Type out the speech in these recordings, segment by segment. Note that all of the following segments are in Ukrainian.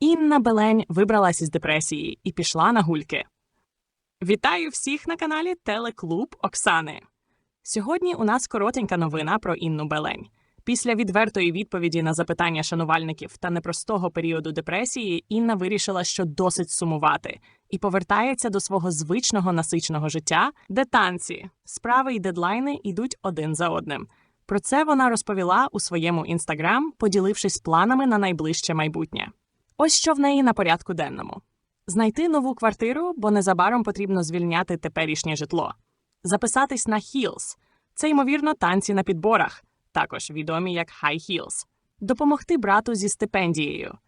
Інна Белень вибралась із депресії і пішла на гульки. Вітаю всіх на каналі Телеклуб Оксани. Сьогодні у нас коротенька новина про Інну Белень. Після відвертої відповіді на запитання шанувальників та непростого періоду депресії Інна вирішила, що досить сумувати, і повертається до свого звичного насиченого життя, де танці, справи й дедлайни йдуть один за одним. Про це вона розповіла у своєму інстаграм, поділившись планами на найближче майбутнє. Ось що в неї на порядку денному: знайти нову квартиру, бо незабаром потрібно звільняти теперішнє житло, записатись на Heels – це ймовірно танці на підборах, також відомі як High Heels, допомогти брату зі стипендією,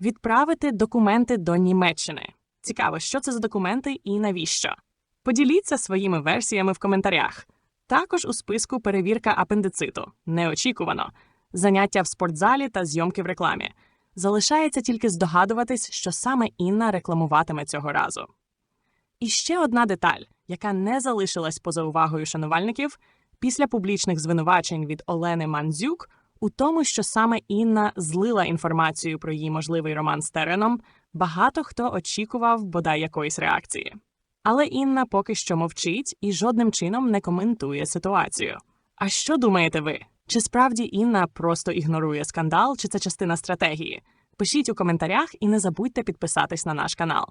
відправити документи до Німеччини. Цікаво, що це за документи і навіщо. Поділіться своїми версіями в коментарях. Також у списку перевірка апендициту неочікувано, заняття в спортзалі та зйомки в рекламі. Залишається тільки здогадуватись, що саме Інна рекламуватиме цього разу. І ще одна деталь, яка не залишилась поза увагою шанувальників після публічних звинувачень від Олени Мандзюк у тому, що саме Інна злила інформацію про її можливий роман з Тереном, багато хто очікував бодай якоїсь реакції. Але Інна поки що мовчить і жодним чином не коментує ситуацію. А що думаєте ви? Чи справді Інна просто ігнорує скандал, чи це частина стратегії? Пишіть у коментарях і не забудьте підписатись на наш канал.